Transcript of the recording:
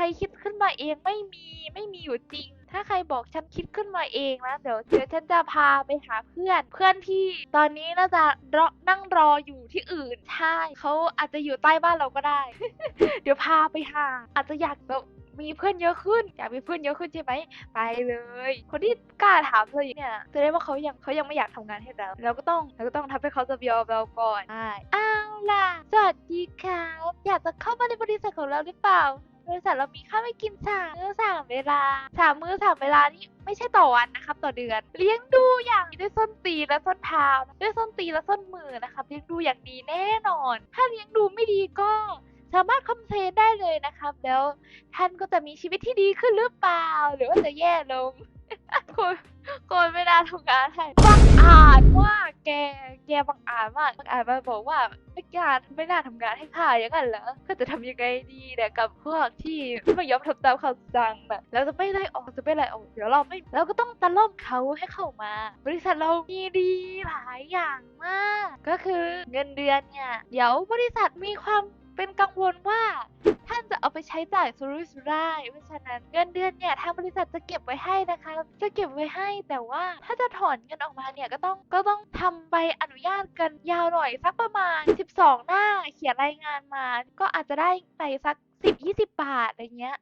รคิดขึ้นมาเองไม่มีไม่มีอยู่จริง ถ้าใครบอกฉันคิดขึ้นมาเองนะเดี๋ยวเดี๋ยวฉันจะพาไปหาเพื่อน เพื่อนที่ตอนนี้น่าจะรอนั่งรออยู่ที่อื่นใช่เขาอาจจะอยู่ใต้บ้านเราก็ได้ เดี๋ยวพาไปหา อาจจะอยากแบบมีเพื่อนเยอะขึ้นอยากมีเพื่อนเยอะขึ้นใช่ไหมไปเลย คนที่กล้าถามเลยเนี่ยแสดงว่าเขายังเขายังไม่อยากทำงานให้เราเราก็ต้องเราก็ต้องทำให้เขาจะยอมเราก่อนใช่อ้าวล่ะสวัสดีครับ อยากจะเข้ามาในบริษัทของเราหรือเปล่า บริษัทเรามีข้าวให้กินสามมื้อสามเวลาสามมื้อสามเวลานี่ไม่ใช่ต่อวันนะครับ ต่อเดือน เลี้ยงดูอย่างด้วยส้นตีนและส้นเท้านะด้วยส้นตีนและส้นมือนะครับเลี้ยงดูอย่างดีแน่นอน ถ้าเลี้ยงดูไม่ดีก็สามารถคอมเพลนได้เลยนะครับ แล้วท่านก็จะมีชีวิตที่ดีขึ้นหรือเปล่า หรือว่าจะแย่ลงคนคนไม่น่าทำงานให้บังอาจมาก แก แกบังอาจมากบังอาจมาบอกว่าไม่กล้าไม่น่าทำงานให้ข้าอย่างนั้นเหรอก็จะทำยังไงดีเนี่ยกับพวกที่ไม่ยอมทำตามคำสั่งแบบแล้วจะไม่ไล่ออกจะไม่ไล่ออกเดี๋ยวเราไม่เราก็ต้องตะล่อมเขาให้เข้ามา บริษัทเรามีดีหลายอย่างมาก ก็คือเงินเดือนเนี่ยเดี๋ยวบริษัทมีความเป็นกังวลว่า ท่านจะเอาไปใช้จ่ายสุรุ่ยสุร่ายเพราะฉะนั้นเงินเดือนเนี่ยทางบริษัทจะเก็บไว้ให้นะคะ จะเก็บไว้ให้แต่ว่าถ้าจะถอนเงินออกมาเนี่ยก็ต้องก็ต้องทำใบอนุญาตกันยาวหน่อยสักประมาณ 12 หน้า เขียนรายงานมา ก็อาจจะได้ไปสัก 10 20 บาทอะไรเงี้ย